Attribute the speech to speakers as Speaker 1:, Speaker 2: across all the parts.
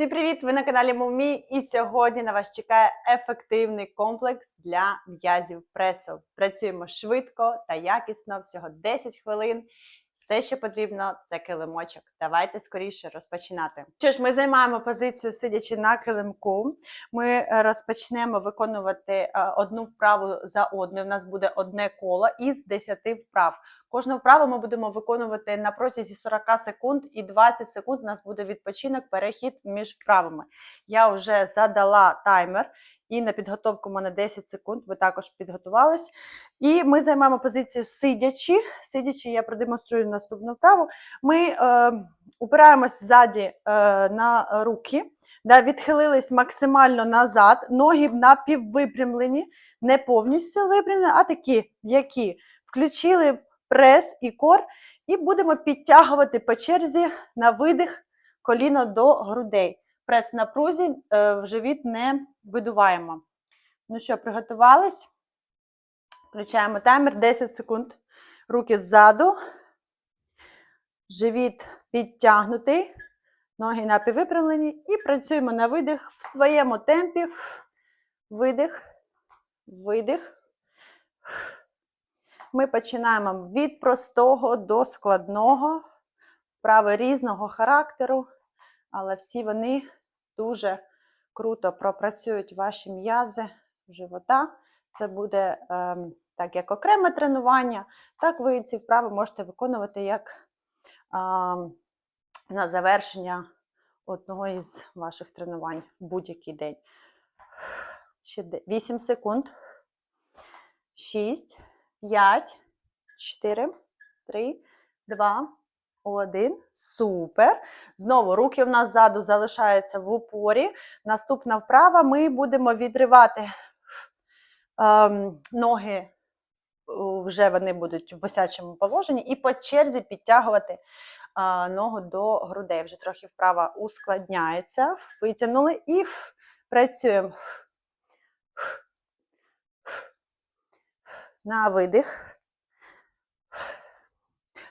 Speaker 1: Всім привіт! Ви на каналі Мумі, і сьогодні на вас чекає ефективний комплекс для м'язів пресу. Працюємо швидко та якісно, всього 10 хвилин. Все, що потрібно, це килимочок. Давайте скоріше розпочинати. Що ж, ми займаємо позицію сидячи на килимку. Ми е, розпочнемо виконувати е, одну вправу за одною. У нас буде одне коло із 10 вправ. Кожну вправу ми будемо виконувати на протязі 40 секунд, і 20 секунд у нас буде відпочинок, перехід між вправами. Я вже задала таймер, і на підготовку в мене 10 секунд. Ви також підготувались. І ми займаємо позицію сидячи. Сидячи, я продемонструю наступну вправу. Ми е, упираємось ззаді е, на руки, да, відхилились максимально назад, ноги напіввипрямлені, не повністю випрямлені, а такі, які включили прес і кор, і будемо підтягувати по черзі на видих коліно до грудей. Прес на прузі, е, в живіт не видуваємо. Ну що, приготувались? Включаємо таймер 10 секунд. Руки ззаду, живіт підтягнутий, ноги напіввипрямлені і працюємо на видих в своєму темпі. Видих, видих. Ми починаємо від простого до складного, вправи різного характеру, але всі вони дуже круто пропрацюють ваші м'язи живота. Це буде е, так як окреме тренування, так ви ці вправи можете виконувати як е, на завершення одного із ваших тренувань в будь-який день. Ще 8 секунд. 6, 5, 4, 3, 2, 1. Супер. Знову руки в нас ззаду залишаються в упорі. Наступна вправа ми будемо відривати ем, ноги, вже вони будуть в висячому положенні, і по черзі підтягувати е, ногу до грудей. Вже трохи вправа ускладняється. Витягнули і працюємо. На видих.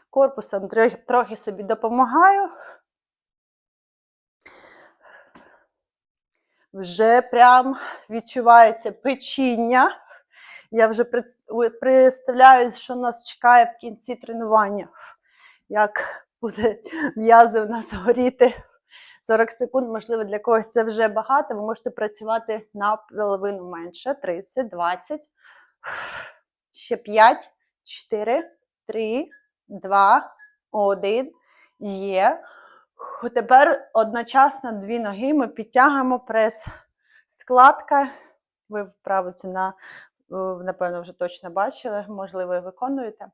Speaker 1: Корпусом трохи собі допомагаю. Вже прям відчувається печіння. Я вже представляю, що нас чекає в кінці тренування. Як буде м'язи у нас горіти 40 секунд, можливо, для когось це вже багато. Ви можете працювати на половину менше. 30, 20. Ще 5, 4, 3, 2, 1. Є. Тепер одночасно дві ноги ми підтягуємо прес. Складка. Ви вправу цю на, напевно, вже точно бачили, можливо, і виконуєте.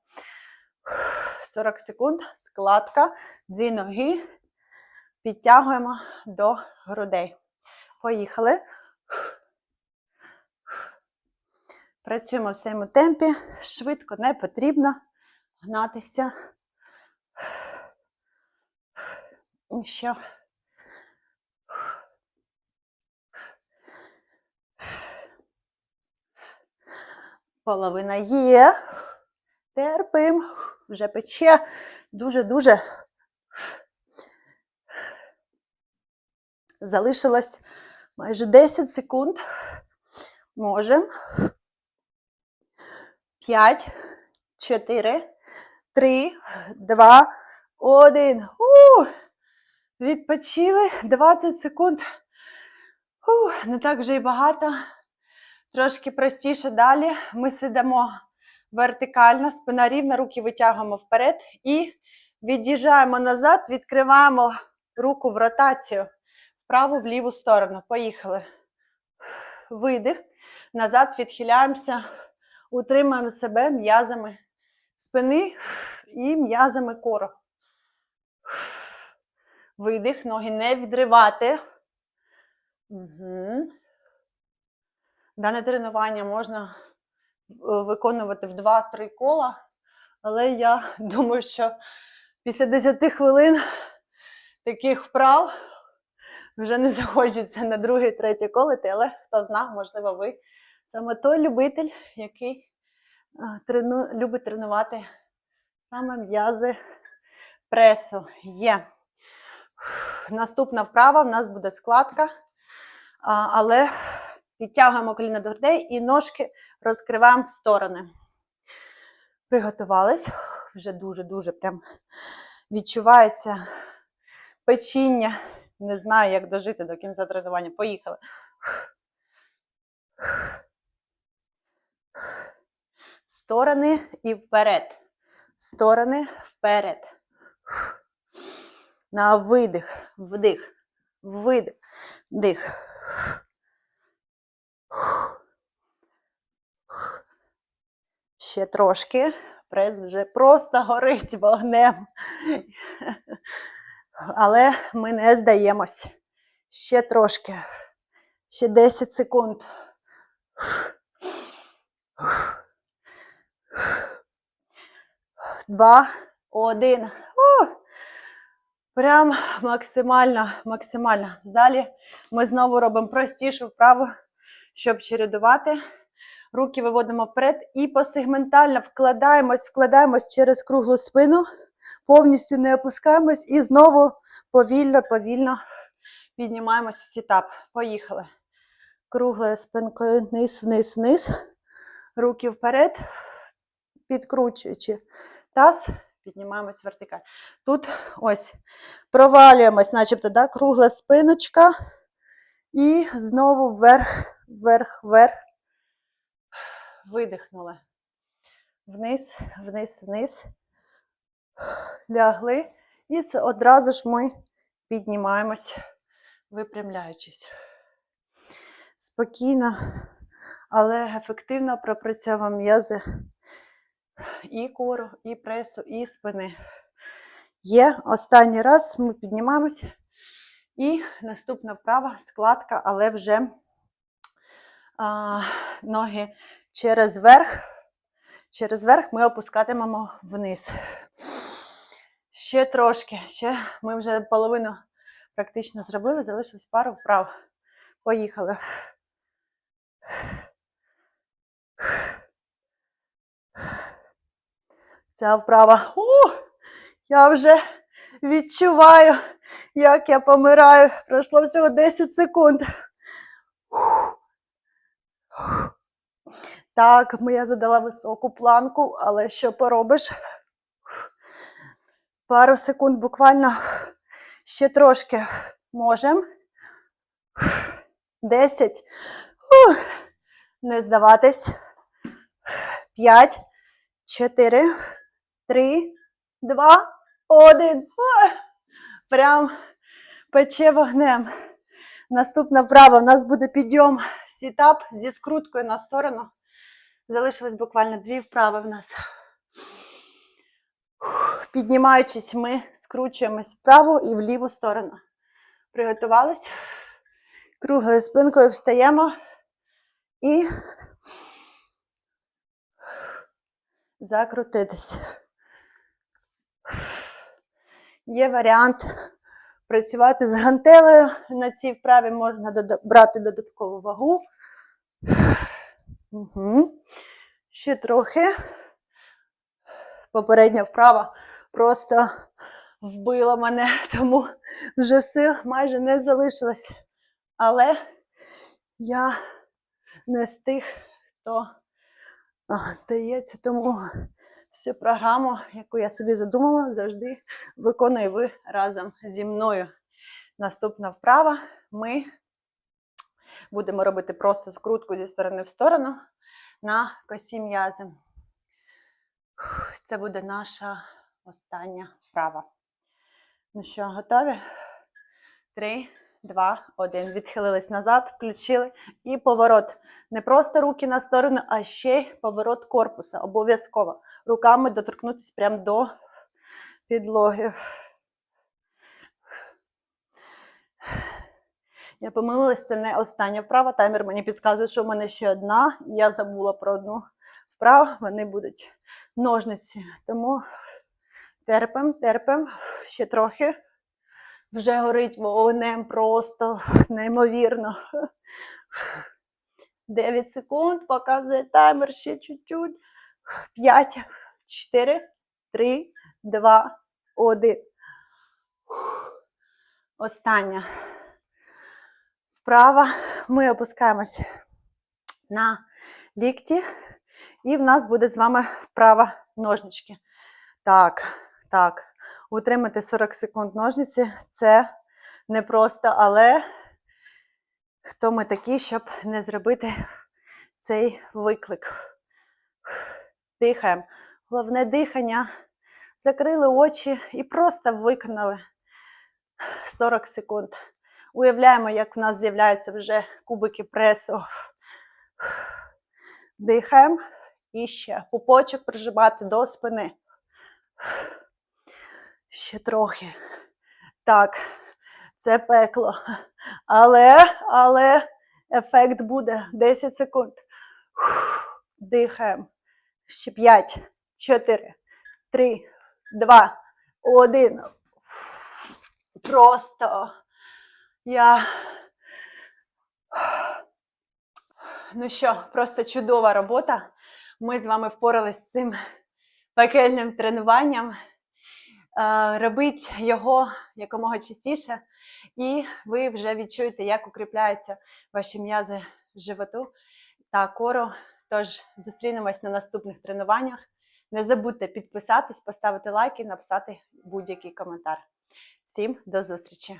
Speaker 1: 40 секунд, складка, дві ноги. Підтягуємо до грудей. Поїхали. Працюємо в своєму темпі, швидко не потрібно гнатися. Ще. Половина є. Терпим. Вже пече. Дуже-дуже. Залишилось майже 10 секунд. Можемо. 5, 4, 3, 2, 1. У! Відпочили 20 секунд. У, не так вже і багато. Трошки простіше далі. Ми сидимо вертикально, спина рівна, руки витягуємо вперед і від'їжджаємо назад, відкриваємо руку в ротацію вправу в ліву сторону. Поїхали. Видих. Назад відхиляємося, утримуємо себе м'язами спини і м'язами кору. Видих, ноги не відривати. Угу. Дане тренування можна виконувати в 2-3 кола, але я думаю, що після 10 хвилин таких вправ вже не захочеться на друге, третє колити, але хто знає, можливо, ви саме той любитель, який трену, любить тренувати саме м'язи пресу. Є. Наступна вправа в нас буде складка, але підтягуємо коліна до грудей і ножки розкриваємо в сторони. Приготувались. Вже дуже-дуже прям відчувається печіння. Не знаю, як дожити до кінця тренування. Поїхали. Сторони і вперед. Сторони вперед. На видих, вдих, видих, дих. Ще трошки. Прес вже просто горить вогнем. Але ми не здаємось. Ще трошки. Ще 10 секунд. Два, один. У! Прям максимально, максимально. Далі ми знову робимо простішу вправу, щоб чередувати. Руки виводимо вперед і посегментально вкладаємось, вкладаємось через круглу спину, повністю не опускаємось і знову повільно, повільно піднімаємось в сітап. Поїхали. Круглою спинкою вниз, вниз, вниз. Руки вперед, підкручуючи таз, піднімаємось вертикаль. Тут ось провалюємось, начебто, да? кругла спиночка. І знову вверх, вверх, вверх. Видихнули. Вниз, вниз, вниз. Лягли. І одразу ж ми піднімаємось, випрямляючись. Спокійно, але ефективно пропрацьовуємо м'язи і кору, і пресу, і спини. Є останній раз ми піднімаємося. І наступна вправа складка, але вже а, ноги через верх. Через верх ми опускатимемо вниз. Ще трошки, ще ми вже половину практично зробили, залишилось пару вправ. Поїхали. Ця вправа. У, я вже відчуваю, як я помираю. Пройшло всього 10 секунд. Так, я задала високу планку, але що поробиш? Пару секунд буквально ще трошки можемо. Десять. Не здаватись. П'ять, чотири, три, два, один. Прям пече вогнем. Наступна вправа. У нас буде підйом сітап зі скруткою на сторону. Залишилось буквально дві вправи в нас. Піднімаючись, ми скручуємось в праву і в ліву сторону. Приготувались. Круглою спинкою встаємо і закрутитись. Є варіант працювати з гантелею. На цій вправі можна брати додаткову вагу. Угу. Ще трохи. Попередня вправа просто вбила мене, тому вже сил майже не залишилось. Але я не з тих, хто здається, тому всю програму, яку я собі задумала, завжди виконує ви разом зі мною. Наступна вправа. Ми будемо робити просто скрутку зі сторони в сторону на косі м'язи. Це буде наша остання вправа. Ну що, готові? Три, два, один. Відхилились назад, включили. І поворот. Не просто руки на сторону, а ще й поворот корпуса. Обов'язково. Руками доторкнутися прямо до підлоги. Я помилилась, це не остання вправа. Таймер мені підказує, що в мене ще одна. Я забула про одну вправу. Вони будуть ножниці. Тому терпим, терпим. Ще трохи. Вже горить вогнем просто неймовірно. 9 секунд, показує таймер ще чуть-чуть. 5, 4, 3, 2, 1. Остання вправа. Ми опускаємось на лікті, і в нас буде з вами вправа ножнички. Так, так. Утримати 40 секунд ножниці це непросто, але хто ми такі, щоб не зробити цей виклик. Дихаємо. Головне дихання. Закрили очі і просто виконали 40 секунд. Уявляємо, як в нас з'являються вже кубики пресу. Дихаємо. І ще пупочок прижимати до спини. Ще трохи. Так, це пекло. Але, але ефект буде 10 секунд. Дихаємо. Ще 5, 4, 3, 2, 1. Просто я. Ну що, просто чудова робота. Ми з вами впоралися з цим пекельним тренуванням. Е, Робіть його якомога частіше, і ви вже відчуєте, як укріпляються ваші м'язи животу та кору. Тож зустрінемось на наступних тренуваннях. Не забудьте підписатись, поставити лайк і написати будь-який коментар. Всім до зустрічі!